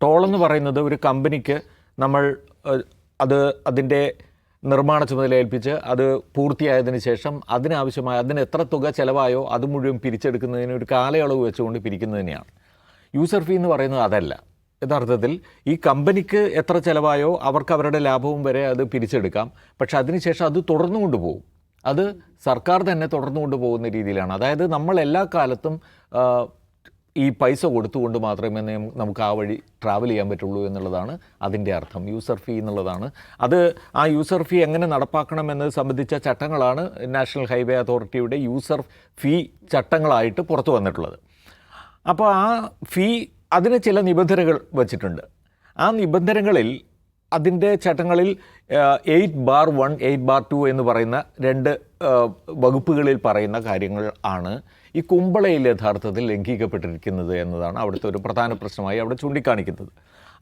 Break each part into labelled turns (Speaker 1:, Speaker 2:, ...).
Speaker 1: Toll എന്ന് പറയുന്നത് ഒരു കമ്പനിക്ക് നമ്മൾ അത് അതിന്റെ നിർമ്മാണ ചുമതല ഏൽപ്പിച്ച് അത് പൂർത്തിയായതിനു ശേഷം അതിനാവശ്യമായ അതിന് എത്ര തുക ചിലവായോ അത് മുഴുവൻ പിരിച്ചെടുക്കുന്നതിന് ഒരു കാലയളവ് വെച്ചുകൊണ്ട് പിരിക്കുന്നതിനെയാണ് യൂസർ ഫീ എന്ന് പറയുന്നത് അതല്ല. യഥാർത്ഥത്തിൽ ഈ കമ്പനിക്ക് എത്ര ചിലവായോ അവർക്ക് അവരുടെ ലാഭവും വരെ അത് പിരിച്ചെടുക്കാം. പക്ഷെ അതിനുശേഷം അത് തുടർന്നു കൊണ്ടുപോകും അത് സർക്കാർ തന്നെ തുടർന്നു കൊണ്ടുപോകുന്ന രീതിയിലാണ്. അതായത് നമ്മൾ എല്ലാ കാലത്തും ഈ പൈസ കൊടുത്തുകൊണ്ട് മാത്രമേ നമുക്ക് ആ വഴി ട്രാവൽ ചെയ്യാൻ പറ്റുള്ളൂ എന്നുള്ളതാണ് അതിന്റെ അർത്ഥം. യൂസർ ഫീ എന്നുള്ളതാണ്. അത് ആ യൂസർ ഫീ എങ്ങനെ നടപ്പാക്കണം എന്നത് സംബന്ധിച്ച ചട്ടങ്ങളാണ് നാഷണൽ ഹൈവേ അതോറിറ്റിയുടെ യൂസർ ഫീ ചട്ടങ്ങളായിട്ട് പുറത്തു വന്നിട്ടുള്ളത്. അപ്പോൾ ആ ഫീ അതിന് ചില നിബന്ധനകൾ വച്ചിട്ടുണ്ട്. ആ നിബന്ധനകളിൽ അതിന്റെ ചട്ടങ്ങളിൽ eight bar one eight bar two എന്ന് പറയുന്ന രണ്ട് വകുപ്പുകളിൽ പറയുന്ന കാര്യങ്ങൾ ആണ് ഈ കുമ്പളയിൽ യഥാർത്ഥത്തിൽ ലംഘിക്കപ്പെട്ടിരിക്കുന്നത് എന്നതാണ് അവിടുത്തെ ഒരു പ്രധാന പ്രശ്നമായി അവിടെ ചൂണ്ടിക്കാണിക്കുന്നത്.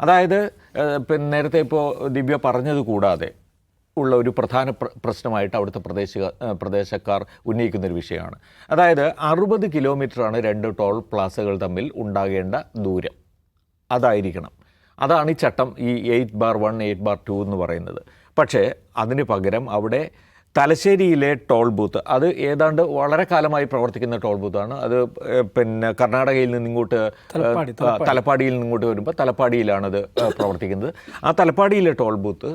Speaker 1: അതായത് പിന്നെ നേരത്തെ ഇപ്പോൾ ദിവ്യ പറഞ്ഞത് കൂടാതെ ഉള്ള ഒരു പ്രധാന പ്ര- പ്രശ്നമായിട്ട് അവിടുത്തെ പ്രദേശ പ്രദേശക്കാർ ഉന്നയിക്കുന്ന ഒരു വിഷയമാണ്. അതായത് അറുപത് കിലോമീറ്ററാണ് രണ്ട് ടോൾ പ്ലാസകൾ തമ്മിൽ ഉണ്ടാകേണ്ട ദൂരം. അതായിരിക്കണം. അതാണ് ഈ ചട്ടം ഈ eight bar one eight bar two എന്ന് പറയുന്നത്. പക്ഷേ അതിന് പകരം അവിടെ തലശ്ശേരിയിലെ ടോൾ ബൂത്ത് അത് ഏതാണ്ട് വളരെ കാലമായി പ്രവർത്തിക്കുന്ന ടോൾ ബൂത്താണ് അത് പിന്നെ കർണാടകയിൽ നിന്ന് ഇങ്ങോട്ട്
Speaker 2: തലപ്പാടി,
Speaker 1: തലപ്പാടിയിൽ നിന്ന് ഇങ്ങോട്ട് വരുമ്പോൾ തലപ്പാടിയിലാണത് പ്രവർത്തിക്കുന്നത്. ആ തലപ്പാടിയിലെ ടോൾ ബൂത്ത്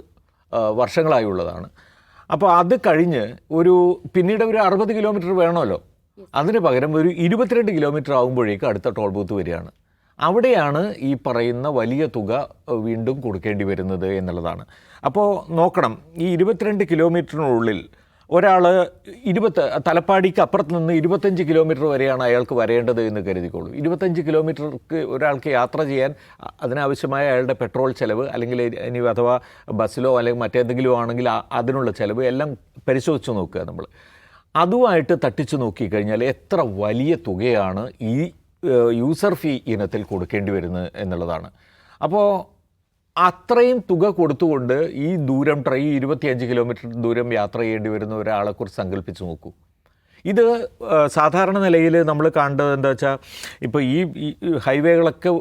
Speaker 1: വർഷങ്ങളായി വർഷങ്ങളായുള്ളതാണ് അപ്പോൾ അത് കഴിഞ്ഞ് ഒരു പിന്നീട് ഒരു അറുപത് കിലോമീറ്റർ വേണമല്ലോ. അതിന് പകരം ഒരു ഇരുപത്തിരണ്ട് കിലോമീറ്റർ ആകുമ്പോഴേക്കും അടുത്ത ടോൾ ബൂത്ത് വരികയാണ്. അവിടെയാണ് ഈ പറയുന്ന വലിയ തുക വീണ്ടും കൊടുക്കേണ്ടി വരുന്നത് എന്നുള്ളതാണ്. അപ്പോൾ നോക്കണം ഈ ഇരുപത്തിരണ്ട് കിലോമീറ്ററിനുള്ളിൽ ഒരാൾ ഇരുപത്ത് തലപ്പാടിക്ക് അപ്പുറത്ത് നിന്ന് ഇരുപത്തഞ്ച് കിലോമീറ്റർ വരെയാണ് അയാൾക്ക് വരേണ്ടത് എന്ന് കരുതിക്കോളൂ. ഇരുപത്തഞ്ച് കിലോമീറ്റർക്ക് ഒരാൾക്ക് യാത്ര ചെയ്യാൻ അതിനാവശ്യമായ അയാളുടെ പെട്രോൾ ചിലവ് അല്ലെങ്കിൽ ഇനി അഥവാ ബസ്സിലോ അല്ലെങ്കിൽ മറ്റേതെങ്കിലും ആണെങ്കിൽ അതിനുള്ള ചിലവ് എല്ലാം പരിശോധിച്ച് നോക്കുക നമ്മൾ. അതുമായിട്ട് തട്ടിച്ചു നോക്കിക്കഴിഞ്ഞാൽ എത്ര വലിയ തുകയാണ് ഈ യൂസർ ഫീ ഇനത്തിൽ കൊടുക്കേണ്ടി വരുന്നത് എന്നുള്ളതാണ്. അപ്പോൾ അത്രയും തുക കൊടുത്തുകൊണ്ട് ഈ ദൂരം ട്രൈ ഇതിയഞ്ച് കിലോമീറ്റർ ദൂരം യാത്ര ചെയ്യേണ്ടി വരുന്ന ഒരാളെക്കുറിച്ച് സങ്കല്പിച്ച് നോക്കൂ. ഇത് സാധാരണ നിലയിൽ നമ്മൾ കണ്ടത് എന്താ വെച്ചാൽ ഇപ്പോൾ ഈ ഹൈവേകളൊക്കെ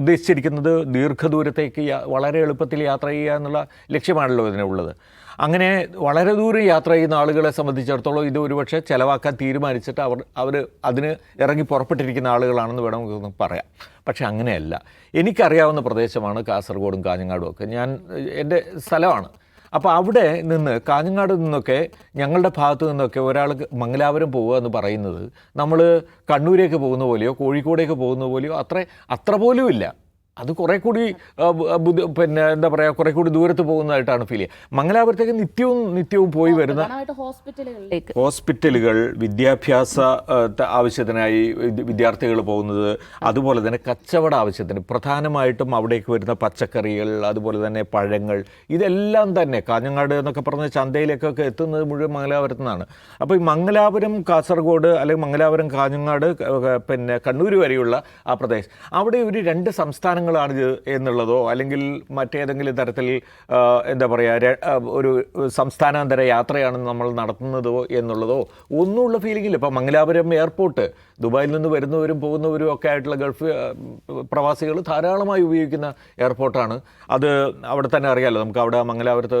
Speaker 1: ഉദ്ദേശിച്ചിരിക്കുന്നത് ദീർഘദൂരത്തേക്ക് വളരെ എളുപ്പത്തിൽ യാത്ര ചെയ്യുക എന്നുള്ള ലക്ഷ്യമാണല്ലോ ഇതിനുള്ളത്. അങ്ങനെ വളരെ ദൂരം യാത്ര ചെയ്യുന്ന ആളുകളെ സംബന്ധിച്ചിടത്തോളം ഇത് ഒരുപക്ഷെ ചിലവാക്കാൻ തീരുമാനിച്ചിട്ട് അവർ അവർ അതിന് ഇറങ്ങി പുറപ്പെട്ടിരിക്കുന്ന ആളുകളാണെന്ന് വേണം നമുക്കൊന്ന് പറയാം. പക്ഷെ അങ്ങനെയല്ല. എനിക്കറിയാവുന്ന പ്രദേശമാണ് കാസർഗോഡും കാഞ്ഞങ്ങാടും ഒക്കെ. ഞാൻ എന്റെ സ്ഥലമാണ്. അപ്പോൾ അവിടെ നിന്ന് കാഞ്ഞങ്ങാട് നിന്നൊക്കെ ഞങ്ങളുടെ ഭാഗത്തു നിന്നൊക്കെ ഒരാൾ മംഗലാപുരം പോവുക എന്ന് പറയുന്നത് നമ്മൾ കണ്ണൂരേക്ക് പോകുന്ന പോലെയോ കോഴിക്കോടേക്ക് പോകുന്ന പോലെയോ അത്ര അത്ര പോലും ഇല്ല. അത് കുറേ കൂടി ബുദ്ധി പിന്നെ എന്താ പറയുക കുറേ കൂടി ദൂരത്ത് പോകുന്നതായിട്ടാണ് ഫീൽ ചെയ്യുക. മംഗലാപുരത്തേക്ക് നിത്യവും നിത്യവും പോയി വരുന്ന
Speaker 3: ഹോസ്പിറ്റലുകളിലേക്ക്
Speaker 1: ഹോസ്പിറ്റലുകൾ വിദ്യാഭ്യാസ ആവശ്യത്തിനായി വിദ്യാർത്ഥികൾ പോകുന്നത് അതുപോലെ തന്നെ കച്ചവട ആവശ്യത്തിന് പ്രധാനമായിട്ടും അവിടേക്ക് വരുന്ന പച്ചക്കറികൾ അതുപോലെ തന്നെ പഴങ്ങൾ ഇതെല്ലാം തന്നെ കാഞ്ഞങ്ങാട് എന്നൊക്കെ പറഞ്ഞ ചന്തയിലേക്കൊക്കെ എത്തുന്നത് മുഴുവൻ മംഗലാപുരത്തു നിന്നാണ്. അപ്പോൾ ഈ മംഗലാപുരം കാസർഗോഡ് അല്ലെങ്കിൽ മംഗലാപുരം കാഞ്ഞങ്ങാട് പിന്നെ കണ്ണൂർ വരെയുള്ള ആ പ്രദേശം. അവിടെ ഒരു രണ്ട് സംസ്ഥാനങ്ങളാണ് ഇത് എന്നുള്ളതോ അല്ലെങ്കിൽ മറ്റേതെങ്കിലും തരത്തിൽ എന്താ പറയുക ഒരു സംസ്ഥാനാന്തര യാത്രയാണ് നമ്മൾ നടത്തുന്നതോ എന്നുള്ളതോ ഒന്നുമുള്ള ഫീലിംഗ് ഇല്ല. ഇപ്പോൾ മംഗലാപുരം എയർപോർട്ട് ദുബായിൽ നിന്ന് വരുന്നവരും പോകുന്നവരും ഒക്കെ ആയിട്ടുള്ള ഗൾഫ് പ്രവാസികൾ ധാരാളമായി ഉപയോഗിക്കുന്ന എയർപോർട്ടാണ് അത് അവിടെ തന്നെ അറിയാമല്ലോ നമുക്ക് അവിടെ മംഗലാപുരത്ത്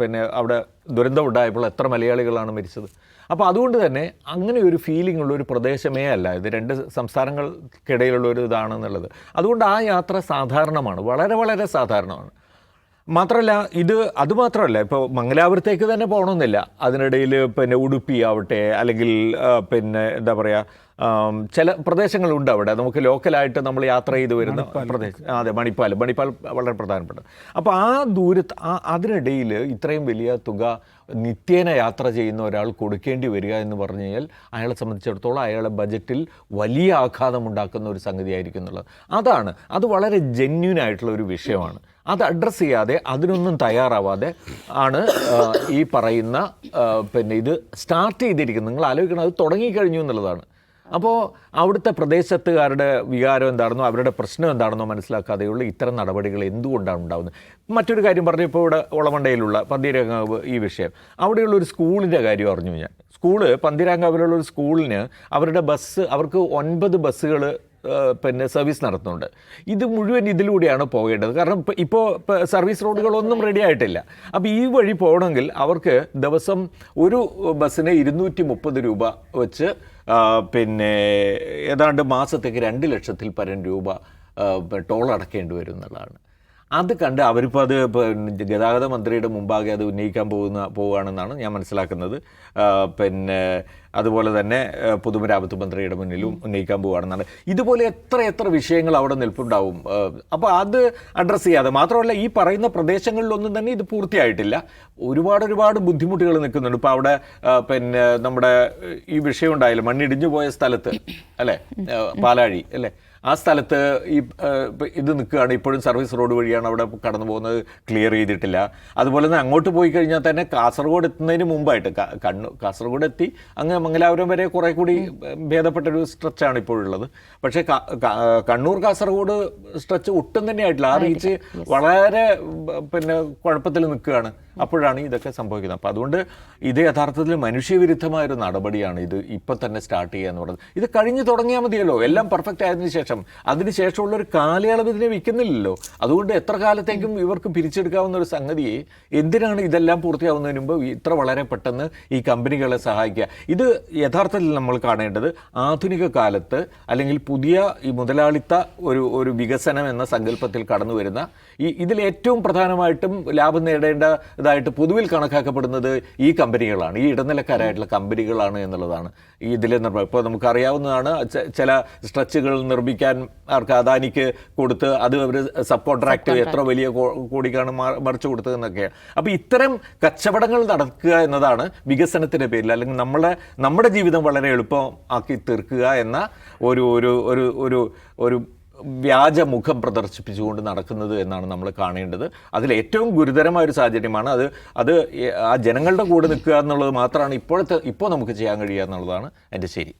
Speaker 1: പിന്നെ അവിടെ ദുരന്തം ഉണ്ടായപ്പോൾ എത്ര മലയാളികളാണ് മരിച്ചത്. അപ്പോൾ അതുകൊണ്ട് തന്നെ അങ്ങനെ ഒരു ഫീലിംഗ് ഉള്ള ഒരു പ്രദേശമേ അല്ല. ഇത് രണ്ട് സംസ്ഥാനങ്ങൾക്കിടയിലുള്ള ഒരു ഇതാണെന്നുള്ളത്. അതുകൊണ്ട് ആ യാത്ര സാധാരണമാണ്. വളരെ വളരെ സാധാരണമാണ്. മാത്രമല്ല ഇത് അതുമാത്രമല്ല ഇപ്പോൾ മംഗലാപുരത്തേക്ക് തന്നെ പോകണമെന്നില്ല. അതിനിടയിൽ പിന്നെ ഉടുപ്പി ആവട്ടെ അല്ലെങ്കിൽ പിന്നെ എന്താ പറയുക ചില പ്രദേശങ്ങളുണ്ട് അവിടെ. നമുക്ക് ലോക്കലായിട്ട് നമ്മൾ യാത്ര ചെയ്ത് വരുന്ന പ്രദേശം. അതെ മണിപ്പാൽ. മണിപ്പാൽ വളരെ പ്രധാനപ്പെട്ട അപ്പോൾ ആ ദൂരത്ത് ആ അതിനിടയിൽ ഇത്രയും വലിയ തുക നിത്യേന യാത്ര ചെയ്യുന്ന ഒരാൾ കൊടുക്കേണ്ടി വരിക എന്ന് പറഞ്ഞു കഴിഞ്ഞാൽ അയാളെ സംബന്ധിച്ചിടത്തോളം അയാളെ ബജറ്റിൽ വലിയ ആഘാതം ഉണ്ടാക്കുന്ന ഒരു സംഗതിയായിരിക്കും എന്നുള്ളത്. അതാണ്. അത് വളരെ ജെന്യൂൻ ആയിട്ടുള്ള ഒരു വിഷയമാണ്. അത് അഡ്രസ്സ് ചെയ്യാതെ അതിനൊന്നും തയ്യാറാവാതെ ആണ് ഈ പറയുന്ന പിന്നെ ഇത് സ്റ്റാർട്ട് ചെയ്തിരിക്കുന്നത്. നിങ്ങൾ ആലോചിക്കണം അത് തുടങ്ങിക്കഴിഞ്ഞു എന്നുള്ളതാണ്. അപ്പോൾ അവിടുത്തെ പ്രദേശത്തുകാരുടെ വികാരം എന്താണെന്നോ അവരുടെ പ്രശ്നം എന്താണെന്നോ മനസ്സിലാക്കാതെയുള്ള ഇത്തരം നടപടികൾ എന്തുകൊണ്ടാണ് ഉണ്ടാകുന്നത് മറ്റൊരു കാര്യം പറഞ്ഞു ഇപ്പോൾ ഇവിടെ ഒളമണ്ടയിലുള്ള പന്തീരങ്കാവ് ഈ വിഷയം. അവിടെയുള്ള ഒരു സ്കൂളിന്റെ കാര്യം അറിഞ്ഞു ഞാൻ. സ്കൂൾ പന്തീരാങ്കാവിലുള്ള ഒരു സ്കൂളിന് അവരുടെ ബസ് അവർക്ക് ഒൻപത് ബസ്സുകൾ പിന്നെ സർവീസ് നടത്തുന്നുണ്ട്. ഇത് മുഴുവൻ ഇതിലൂടെയാണ് പോകേണ്ടത്. കാരണം ഇപ്പോൾ സർവീസ് റോഡുകളൊന്നും റെഡി ആയിട്ടില്ല. അപ്പോൾ ഈ വഴി പോകണമെങ്കിൽ അവർക്ക് ദിവസം ഒരു ബസ്സിന് ഇരുന്നൂറ്റി മുപ്പത് രൂപ വെച്ച് പിന്നെ ഏതാണ്ട് മാസത്തേക്ക് രണ്ട് ലക്ഷത്തിൽ പരം രൂപ ടോൾ അടക്കേണ്ടി വരും എന്നുള്ളതാണ് അത് കണ്ട് അവരിപ്പോൾ അത് ഗതാഗത മന്ത്രിയുടെ മുമ്പാകെ അത് ഉന്നയിക്കാൻ പോകുന്ന പോവുകയാണെന്നാണ് ഞാൻ മനസ്സിലാക്കുന്നത്. പിന്നെ അതുപോലെ തന്നെ പൊതുമരാമത്ത് മന്ത്രിയുടെ മുന്നിലും ഉന്നയിക്കാൻ പോവുകയാണെന്നാണ്. ഇതുപോലെ എത്ര എത്ര വിഷയങ്ങൾ അവിടെ നിൽപ്പുണ്ടാവും? അപ്പോൾ അത് അഡ്രസ്സ് ചെയ്യാതെ മാത്രമല്ല ഈ പറയുന്ന പ്രദേശങ്ങളിലൊന്നും തന്നെ ഇത് പൂർത്തിയായിട്ടില്ല. ഒരുപാട് ഒരുപാട് ബുദ്ധിമുട്ടുകൾ നിൽക്കുന്നുണ്ട്. ഇപ്പോൾ അവിടെ പിന്നെ നമ്മുടെ ഈ വിഷയം ഉണ്ടായില്ല? മണ്ണിടിഞ്ഞു പോയ സ്ഥലത്ത് അല്ലേ? പാലാഴി അല്ലേ? ആ സ്ഥലത്ത് ഈ ഇത് നിൽക്കുകയാണ്. ഇപ്പോഴും സർവീസ് റോഡ് വഴിയാണ് അവിടെ കടന്നു പോകുന്നത്. ക്ലിയർ ചെയ്തിട്ടില്ല. അതുപോലെ തന്നെ അങ്ങോട്ട് പോയി കഴിഞ്ഞാൽ തന്നെ കാസർഗോഡ് എത്തുന്നതിന് മുമ്പായിട്ട് കണ്ണു കാസർഗോഡ് എത്തി. അങ്ങ് മംഗലാപുരം വരെ കുറെ കൂടി ഭേദപ്പെട്ടൊരു സ്ട്രെച്ചാണ് ഇപ്പോഴുള്ളത് പക്ഷേ കണ്ണൂർ കാസർഗോഡ് സ്ട്രെച്ച് ഒട്ടും തന്നെ ആയിട്ടില്ല. ആ റീച്ച് വളരെ പിന്നെ കുഴപ്പത്തിൽ നിൽക്കുകയാണ്. അപ്പോഴാണ് ഇതൊക്കെ സംഭവിക്കുന്നത്. അപ്പോൾ അതുകൊണ്ട് ഇത് യഥാർത്ഥത്തിൽ മനുഷ്യവിരുദ്ധമായ ഒരു നടപടിയാണ് ഇത് ഇപ്പം തന്നെ സ്റ്റാർട്ട് ചെയ്യുക എന്ന് പറയുന്നത്. ഇത് കഴിഞ്ഞു തുടങ്ങിയാൽ മതിയല്ലോ. എല്ലാം പെർഫെക്റ്റ് ആയതിനു ശേഷം. അതിന് ശേഷമുള്ള ഒരു കാലയളവ് ഇതിനെ വിൽക്കുന്നില്ലല്ലോ അതുകൊണ്ട് എത്ര കാലത്തേക്കും ഇവർക്ക് പിരിച്ചെടുക്കാവുന്ന ഒരു സംഗതിയെ എന്തിനാണ് ഇതെല്ലാം പൂർത്തിയാവുന്നതിന് മുമ്പ് ഇത്ര വളരെ പെട്ടെന്ന് ഈ കമ്പനികളെ സഹായിക്കുക? ഇത് യഥാർത്ഥത്തിൽ നമ്മൾ കാണേണ്ടത് ആധുനിക കാലത്ത് അല്ലെങ്കിൽ പുതിയ ഈ മുതലാളിത്ത ഒരു ഒരു വികസനം എന്ന സങ്കല്പത്തിൽ കടന്നു വരുന്ന ഈ ഇതിൽ ഏറ്റവും പ്രധാനമായിട്ടും ലാഭം നേടേണ്ടതായിട്ട് പൊതുവിൽ കണക്കാക്കപ്പെടുന്നത് ഈ കമ്പനികളാണ് ഈ ഇടനിലക്കാരായിട്ടുള്ള കമ്പനികളാണ് എന്നുള്ളതാണ് ഈ ഇതിൽ ഇപ്പോൾ നമുക്കറിയാവുന്നതാണ് ചില സ്ട്രെച്ചുകൾ നിർമ്മിക്കാൻ ആർക്ക് അദാനിക്ക് കൊടുത്ത് അത് അവർ സബ് കോൺട്രാക്ട് എത്ര വലിയ കോടിക്കാണ് മറിച്ചു കൊടുത്തതെന്നൊക്കെയാണ്. അപ്പോൾ ഇത്തരം കച്ചവടങ്ങൾ നടക്കുക എന്നതാണ് വികസനത്തിന്റെ പേരിൽ അല്ലെങ്കിൽ നമ്മളെ നമ്മുടെ ജീവിതം വളരെ എളുപ്പം ആക്കി തീർക്കുക എന്ന ഒരു ഒരു ഒരു ഒരു ഒരു വ്യാജ മുഖം പ്രദർശിപ്പിച്ചുകൊണ്ട് നടക്കുന്നത് എന്നാണ് നമ്മൾ കാണേണ്ടത്. അതിൽ ഏറ്റവും ഗുരുതരമായ ഒരു സാഹചര്യമാണ് അത് അത് ആ ജനങ്ങളുടെ കൂടെ നിൽക്കുക എന്നുള്ളത് മാത്രമാണ് ഇപ്പോഴത്തെ ഇപ്പോൾ നമുക്ക് ചെയ്യാൻ കഴിയുക എന്നുള്ളതാണ് എന്റെ ശരി.